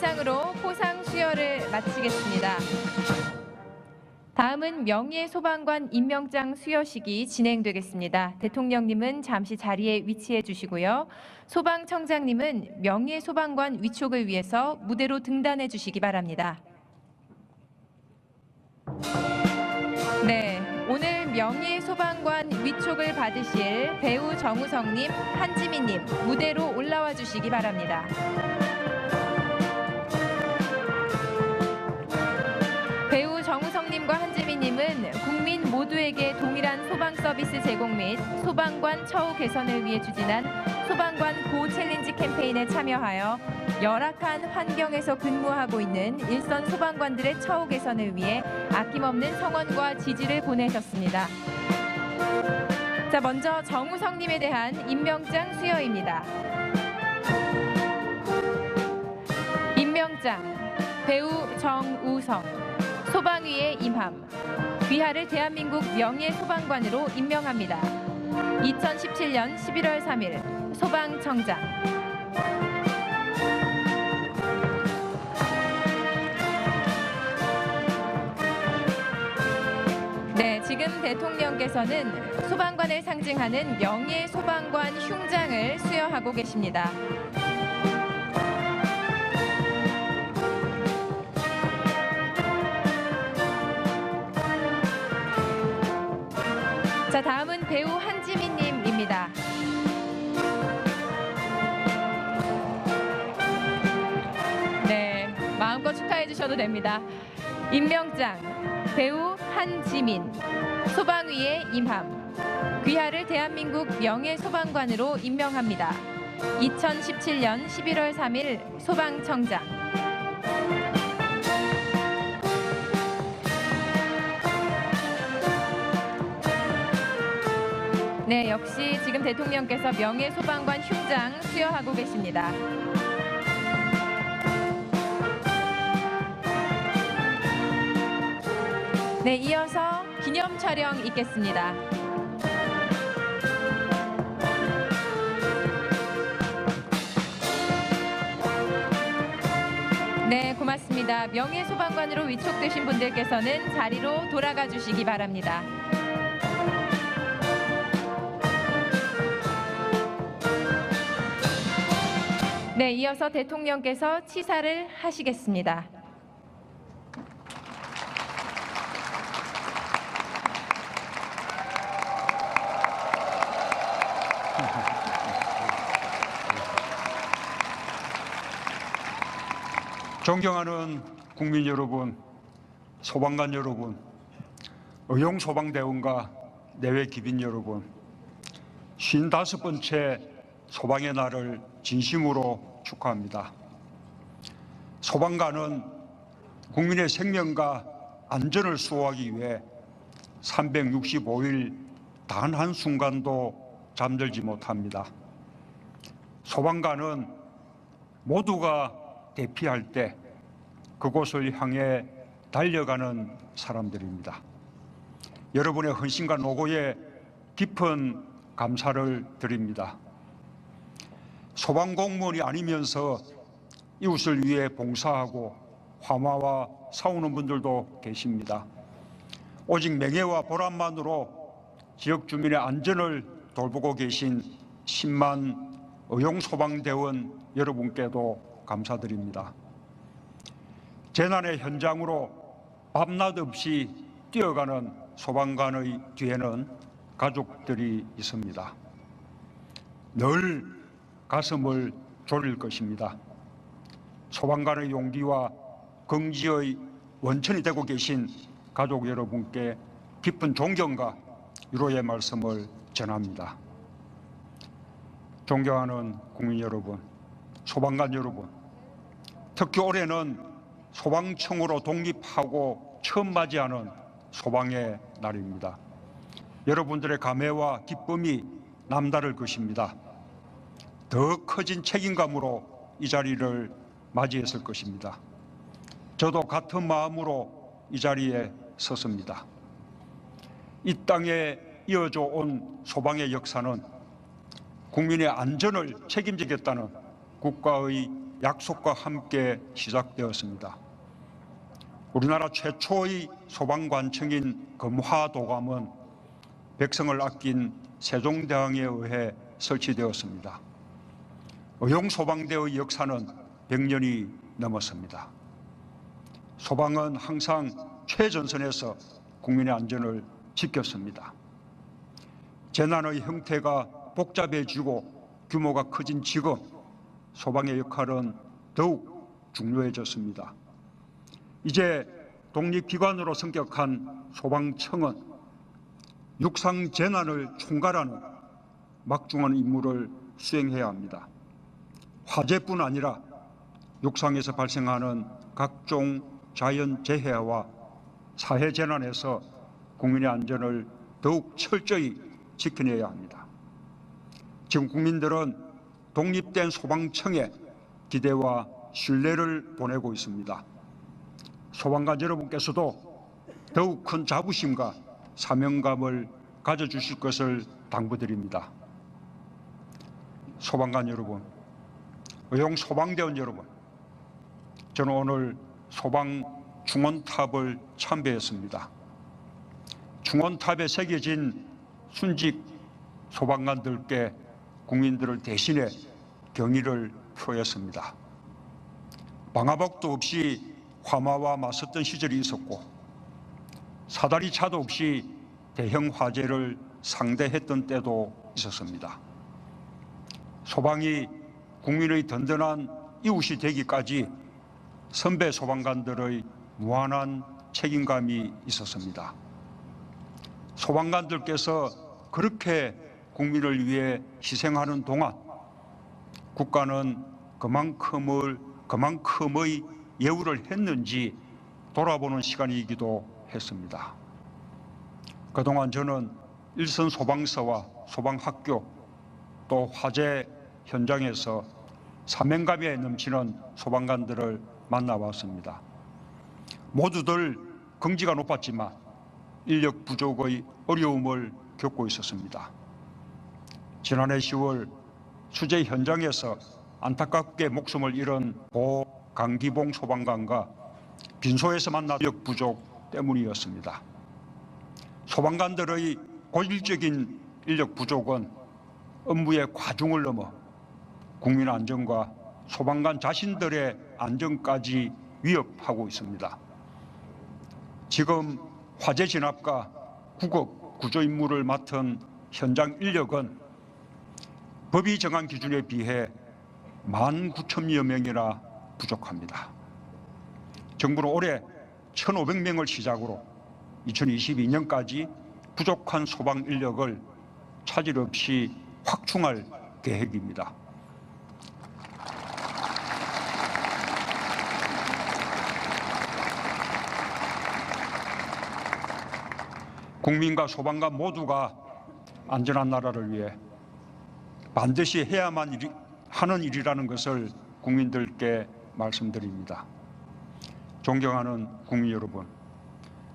이상으로 포상 수여를 마치겠습니다. 다음은 명예 소방관 임명장 수여식이 진행되겠습니다. 대통령님은 잠시 자리에 위치해 주시고요. 소방청장님은 명예 소방관 위촉을 위해서 무대로 등단해 주시기 바랍니다. 네, 오늘 명예 소방관 위촉을 받으실 배우 정우성님, 한지민님 무대로 올라와 주시기 바랍니다. 모두에게 동일한 소방 서비스 제공 및 소방관 처우 개선을 위해 추진한 소방관 고 챌린지 캠페인에 참여하여 열악한 환경에서 근무하고 있는 일선 소방관들의 처우 개선을 위해 아낌없는 성원과 지지를 보내셨습니다. 자, 먼저 정우성님에 대한 임명장 수여입니다. 임명장 배우 정우성 소방위의 임함 귀하를 대한민국 명예 소방관으로 임명합니다. 2017년 11월 3일 소방청장 네, 지금 대통령께서는 소방관을 상징하는 명예 소방관 흉장을 수여하고 계십니다. 자, 다음은 배우 한지민 님입니다. 네, 마음껏 축하해 주셔도 됩니다. 임명장 배우 한지민 소방위의 임함 귀하를 대한민국 명예 소방관으로 임명합니다. 2017년 11월 3일 소방청장 네, 역시 지금 대통령께서 명예 소방관 흉장 수여하고 계십니다. 네, 이어서 기념 촬영 있겠습니다. 네, 고맙습니다. 명예 소방관으로 위촉되신 분들께서는 자리로 돌아가 주시기 바랍니다. 네, 이어서 대통령께서 치사를 하시겠습니다. 존경하는 국민 여러분, 소방관 여러분, 의용 소방대원과 내외 기빈 여러분, 55번째 소방의 날을 진심으로 축하합니다. 소방관은 국민의 생명과 안전을 수호하기 위해 365일 단 한순간도 잠들지 못합니다. 소방관은 모두가 대피할 때 그곳을 향해 달려가는 사람들입니다. 여러분의 헌신과 노고에 깊은 감사를 드립니다. 소방 공무원이 아니면서 이웃을 위해 봉사하고 화마와 싸우는 분들도 계십니다. 오직 명예와 보람만으로 지역 주민의 안전을 돌보고 계신 10만 의용 소방대원 여러분께도 감사드립니다. 재난의 현장으로 밤낮 없이 뛰어가는 소방관의 뒤에는 가족들이 있습니다. 늘 가슴을 졸일 것입니다. 소방관의 용기와 긍지의 원천이 되고 계신 가족 여러분께 깊은 존경과 위로의 말씀을 전합니다. 존경하는 국민 여러분, 소방관 여러분, 특히 올해는 소방청으로 독립하고 처음 맞이하는 소방의 날입니다. 여러분들의 감회와 기쁨이 남다를 것입니다. 더 커진 책임감으로 이 자리를 맞이했을 것입니다. 저도 같은 마음으로 이 자리에 섰습니다. 이 땅에 이어져 온 소방의 역사는 국민의 안전을 책임지겠다는 국가의 약속과 함께 시작되었습니다. 우리나라 최초의 소방관청인 금화도감은 백성을 아낀 세종대왕에 의해 설치되었습니다. 의용소방대의 역사는 100년이 넘었습니다. 소방은 항상 최전선에서 국민의 안전을 지켰습니다. 재난의 형태가 복잡해지고 규모가 커진 지금 소방의 역할은 더욱 중요해졌습니다. 이제 독립기관으로 성격한 소방청은 육상 재난을 총괄하는 막중한 임무를 수행해야 합니다. 화재뿐 아니라 육상에서 발생하는 각종 자연 재해와 사회 재난에서 국민의 안전을 더욱 철저히 지켜내야 합니다. 지금 국민들은 독립된 소방청에 기대와 신뢰를 보내고 있습니다. 소방관 여러분께서도 더욱 큰 자부심과 사명감을 가져주실 것을 당부드립니다. 소방관 여러분, 의용 소방대원 여러분, 저는 오늘 소방 중원탑을 참배했습니다. 중원탑에 새겨진 순직 소방관들께 국민들을 대신해 경의를 표했습니다. 방화복도 없이 화마와 맞섰던 시절이 있었고 사다리 차도 없이 대형 화재를 상대했던 때도 있었습니다. 소방이 국민의 든든한 이웃이 되기까지 선배 소방관들의 무한한 책임감이 있었습니다. 소방관들께서 그렇게 국민을 위해 희생하는 동안 국가는 그만큼을 그만큼의 예우를 했는지 돌아보는 시간이기도 했습니다. 그동안 저는 일선 소방서와 소방학교 또 화재 현장에서 사명감에 넘치는 소방관들을 만나봤습니다. 모두들 긍지가 높았지만 인력 부족의 어려움을 겪고 있었습니다. 지난해 10월 수재 현장에서 안타깝게 목숨을 잃은 고 강기봉 소방관과 빈소에서 만난 인력 부족 때문이었습니다. 소방관들의 고질적인 인력 부족은 업무의 과중을 넘어 국민 안전과 소방관 자신들의 안전까지 위협하고 있습니다. 지금 화재 진압과 구급 구조 임무를 맡은 현장 인력은 법이 정한 기준에 비해 19,000여 명이나 부족합니다. 정부는 올해 1,500명을 시작으로 2022년까지 부족한 소방 인력을 차질 없이 확충할 계획입니다. 국민과 소방관 모두가 안전한 나라를 위해 반드시 해야만 일이- 하는 일이라는 것을 국민들께 말씀드립니다. 존경하는 국민 여러분,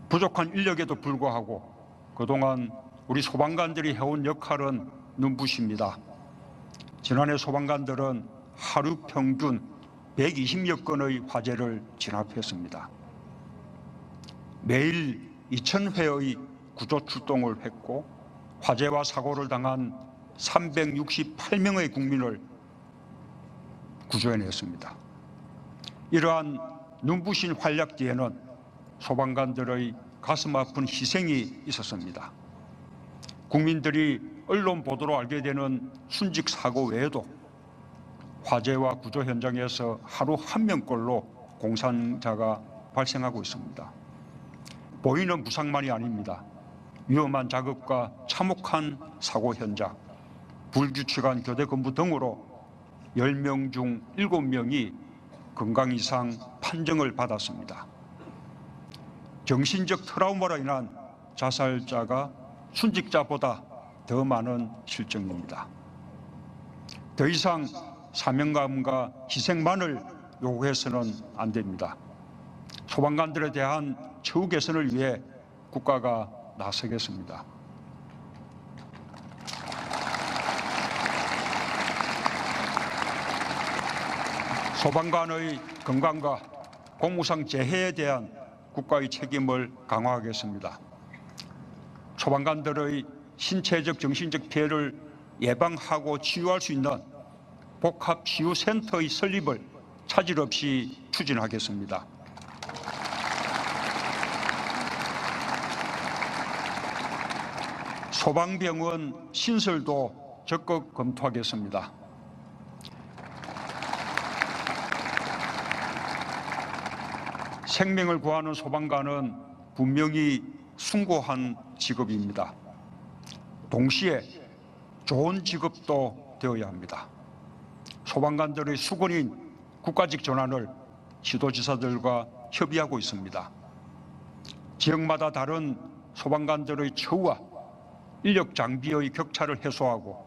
부족한 인력에도 불구하고 그동안 우리 소방관들이 해온 역할은 눈부십니다. 지난해 소방관들은 하루 평균 120여 건의 화재를 진압했습니다. 매일 2,000회의 구조 출동을 했고 화재와 사고를 당한 368명의 국민을 구조해냈습니다. 이러한 눈부신 활약 뒤에는 소방관들의 가슴 아픈 희생이 있었습니다. 국민들이 언론 보도로 알게 되는 순직 사고 외에도 화재와 구조 현장에서 하루 한 명꼴로 공산자가 발생하고 있습니다. 보이는 부상만이 아닙니다. 위험한 작업과 참혹한 사고 현장, 불규칙한 교대 근무 등으로 10명 중 7명이 건강 이상 판정을 받았습니다. 정신적 트라우마로 인한 자살자가 순직자보다 더 많은 실정입니다. 더 이상 사명감과 희생만을 요구해서는 안 됩니다. 소방관들에 대한 처우 개선을 위해 국가가 나서겠습니다. 소방관의 건강과 공무상 재해에 대한 국가의 책임을 강화하겠습니다. 소방관들의 신체적 정신적 피해를 예방하고 치유할 수 있는 복합 치유센터의 설립을 차질 없이 추진하겠습니다. 소방병원 신설도 적극 검토하겠습니다. 생명을 구하는 소방관은 분명히 숭고한 직업입니다. 동시에 좋은 직업도 되어야 합니다. 소방관들의 수건인 국가직 전환을 지도지사들과 협의하고 있습니다. 지역마다 다른 소방관들의 처우와 인력 장비의 격차를 해소하고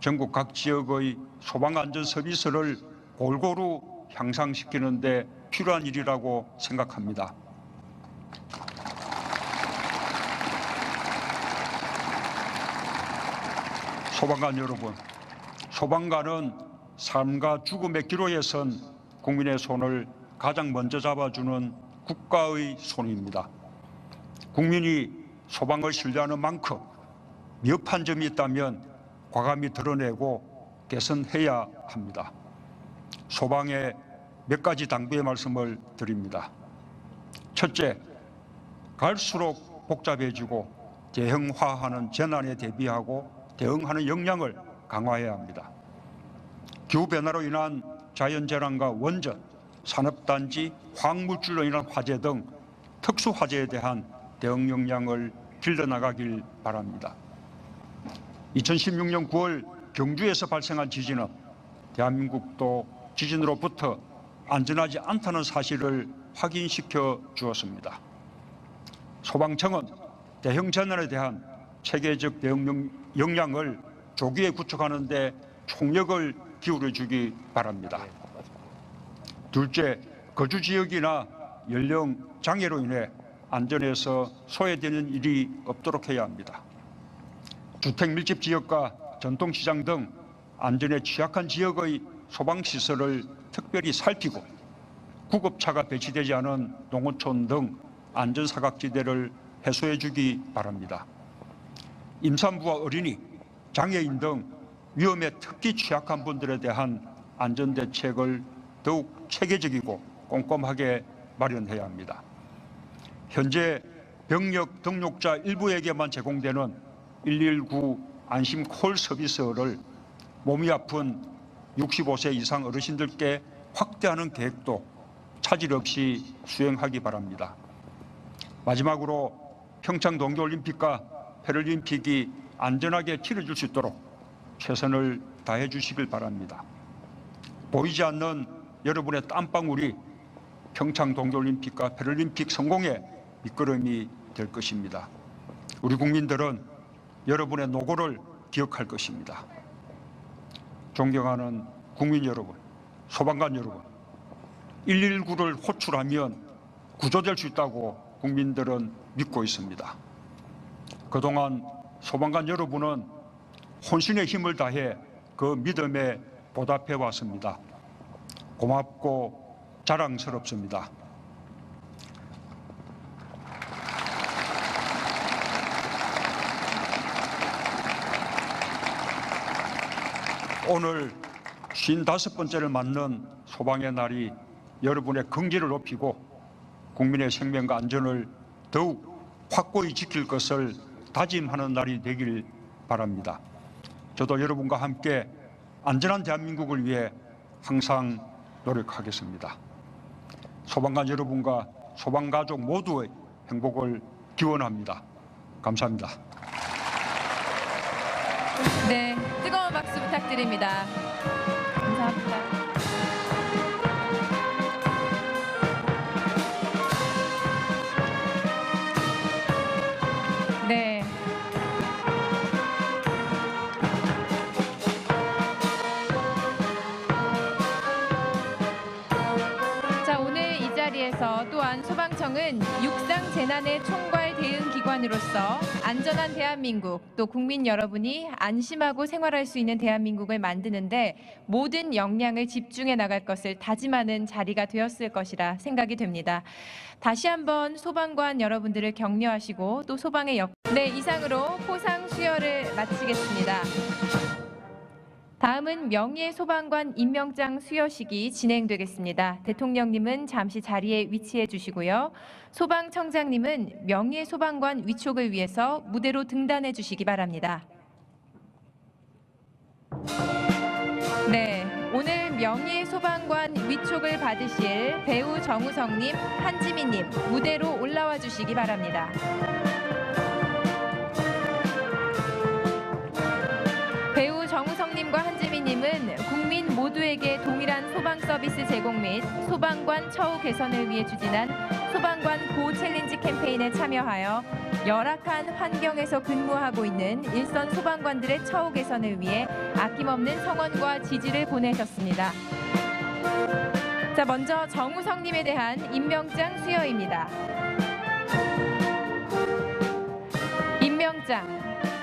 전국 각 지역의 소방안전 서비스를 골고루 향상시키는 데 필요한 일이라고 생각합니다. 소방관 여러분, 소방관은 삶과 죽음의 기로에 선 국민의 손을 가장 먼저 잡아주는 국가의 손입니다. 국민이 소방을 신뢰하는 만큼 미흡한 점이 있다면 과감히 드러내고 개선해야 합니다. 소방에 몇 가지 당부의 말씀을 드립니다. 첫째, 갈수록 복잡해지고 대형화하는 재난에 대비하고 대응하는 역량을 강화해야 합니다. 기후변화로 인한 자연재난과 원전, 산업단지, 화학물질로 인한 화재 등 특수화재에 대한 대응 역량을 길러나가길 바랍니다. 2016년 9월 경주에서 발생한 지진은 대한민국도 지진으로부터 안전하지 않다는 사실을 확인시켜 주었습니다. 소방청은 대형 재난에 대한 체계적 대응 역량을 조기에 구축하는 데 총력을 기울여 주기 바랍니다. 둘째, 거주 지역이나 연령 장애로 인해 안전에서 소외되는 일이 없도록 해야 합니다. 주택 밀집 지역과 전통시장 등 안전에 취약한 지역의 소방시설을 특별히 살피고 구급차가 배치되지 않은 농어촌 등 안전사각지대를 해소해 주기 바랍니다. 임산부와 어린이, 장애인 등 위험에 특히 취약한 분들에 대한 안전대책을 더욱 체계적이고 꼼꼼하게 마련해야 합니다. 현재 병력 등록자 일부에게만 제공되는 119 안심 콜 서비스를 몸이 아픈 65세 이상 어르신들께 확대하는 계획도 차질 없이 수행하기 바랍니다. 마지막으로 평창 동계올림픽과 패럴림픽이 안전하게 치러질 수 있도록 최선을 다해 주시길 바랍니다. 보이지 않는 여러분의 땀방울이 평창 동계올림픽과 패럴림픽 성공의 밑거름이 될 것입니다. 우리 국민들은 여러분의 노고를 기억할 것입니다. 존경하는 국민 여러분, 소방관 여러분, 119를 호출하면 구조될 수 있다고 국민들은 믿고 있습니다. 그동안 소방관 여러분은 혼신의 힘을 다해 그 믿음에 보답해 왔습니다. 고맙고 자랑스럽습니다. 오늘 55번째를 맞는 소방의 날이 여러분의 긍지를 높이고 국민의 생명과 안전을 더욱 확고히 지킬 것을 다짐하는 날이 되길 바랍니다. 저도 여러분과 함께 안전한 대한민국을 위해 항상 노력하겠습니다. 소방관 여러분과 소방가족 모두의 행복을 기원합니다. 감사합니다. 네, 박수 부탁드립니다. 감사합니다. 네. 자, 오늘 이 자리에서 또한 소방청은 육상 재난의 총괄 기관으로서 안전한 대한민국 또 국민 여러분이 안심하고 생활할 수 있는 대한민국을 만드는데 모든 역량을 집중해 나갈 것을 다짐하는 자리가 되었을 것이라 생각이 됩니다. 다시 한번 소방관 여러분들을 격려하시고 또 소방의 역. 네 이상으로 포상 수여를 마치겠습니다. 다음은 명예 소방관 임명장 수여식이 진행되겠습니다. 대통령님은 잠시 자리에 위치해 주시고요. 소방청장님은 명예 소방관 위촉을 위해서 무대로 등단해 주시기 바랍니다. 네, 오늘 명예 소방관 위촉을 받으실 배우 정우성님, 한지민님 무대로 올라와 주시기 바랍니다. 정우성님과 한지민님은 국민 모두에게 동일한 소방 서비스 제공 및 소방관 처우 개선을 위해 추진한 소방관 고 챌린지 캠페인에 참여하여 열악한 환경에서 근무하고 있는 일선 소방관들의 처우 개선을 위해 아낌없는 성원과 지지를 보내셨습니다. 자, 먼저 정우성님에 대한 임명장 수여입니다. 임명장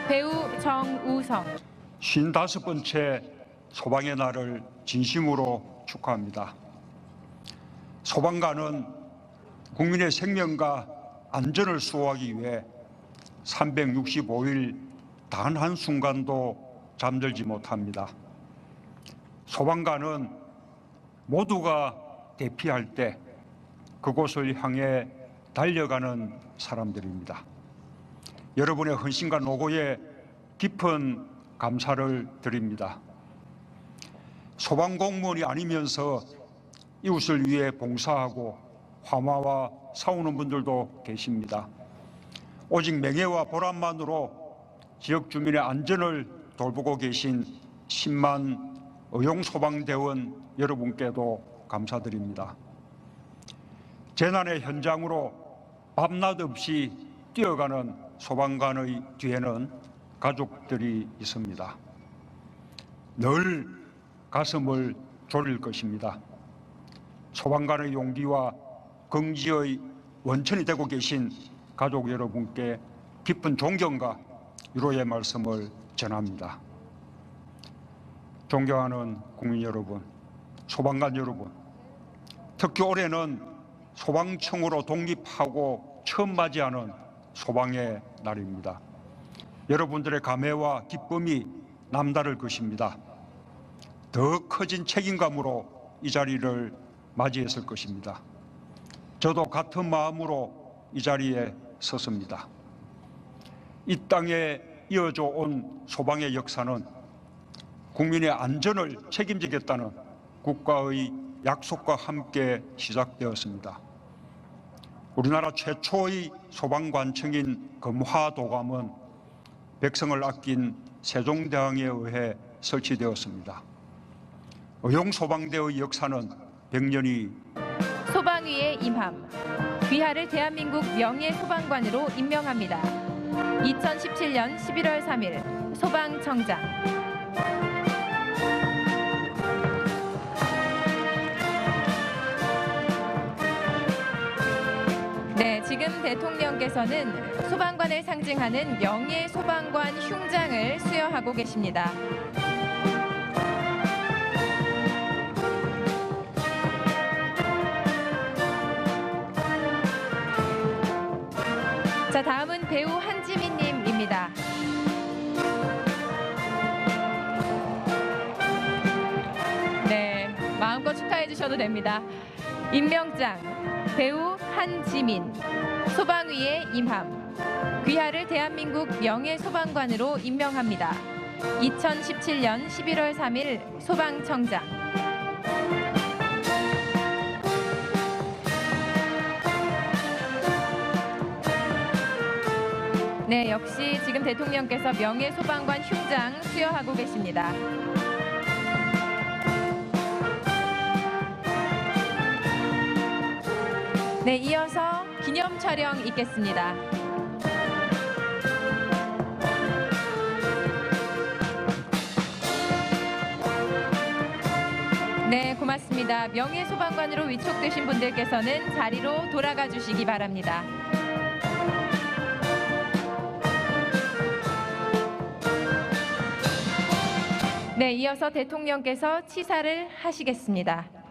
배우 정우성. 55번째 소방의 날을 진심으로 축하합니다. 소방관은 국민의 생명과 안전을 수호하기 위해 365일 단 한순간도 잠들지 못합니다. 소방관은 모두가 대피할 때 그곳을 향해 달려가는 사람들입니다. 여러분의 헌신과 노고에 깊은 감사를 드립니다. 소방 공무원이 아니면서 이웃을 위해 봉사하고 화마와 싸우는 분들도 계십니다. 오직 명예와 보람만으로 지역 주민의 안전을 돌보고 계신 10만 의용소방대원 여러분께도 감사드립니다. 재난의 현장으로 밤낮 없이 뛰어가는 소방관의 뒤에는 가족들이 있습니다. 늘 가슴을 졸일 것입니다. 소방관의 용기와 긍지의 원천이 되고 계신 가족 여러분께 깊은 존경과 위로의 말씀을 전합니다. 존경하는 국민 여러분, 소방관 여러분, 특히 올해는 소방청으로 독립하고 처음 맞이하는 소방의 날입니다. 여러분들의 감회와 기쁨이 남다를 것입니다. 더 커진 책임감으로 이 자리를 맞이했을 것입니다. 저도 같은 마음으로 이 자리에 섰습니다. 이 땅에 이어져 온 소방의 역사는 국민의 안전을 책임지겠다는 국가의 약속과 함께 시작되었습니다. 우리나라 최초의 소방관청인 금화도감은 백성을 아낀 세종대왕에 의해 설치되었습니다. 의용 소방대의 역사는 100년이 소방위의 임함. 귀하를 대한민국 명예 소방관으로 임명합니다. 2017년 11월 3일 소방청장. 네, 지금 대통령께서는 소방관을 상징하는 명예 소방관 흉장을 수여하고 계십니다. 자, 다음은 배우 한지민 님입니다. 네, 마음껏 축하해 주셔도 됩니다. 임명장 배우 한지민 소방위의 임함 귀하를 대한민국 명예 소방관으로 임명합니다. 2017년 11월 3일 소방청장 네, 역시 지금 대통령께서 명예 소방관 흉장 수여하고 계십니다. 네, 이어서 기념 촬영 있겠습니다. 네, 고맙습니다. 있습니다. 명예 소방관으로 위촉되신 분들께서는 자리로 돌아가 주시기 바랍니다. 네, 이어서 대통령께서 치사를 하시겠습니다.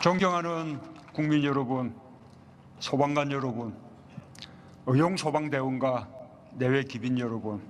존경하는 국민 여러분, 소방관 여러분, 의용 소방대원과 내외 기빈 여러분,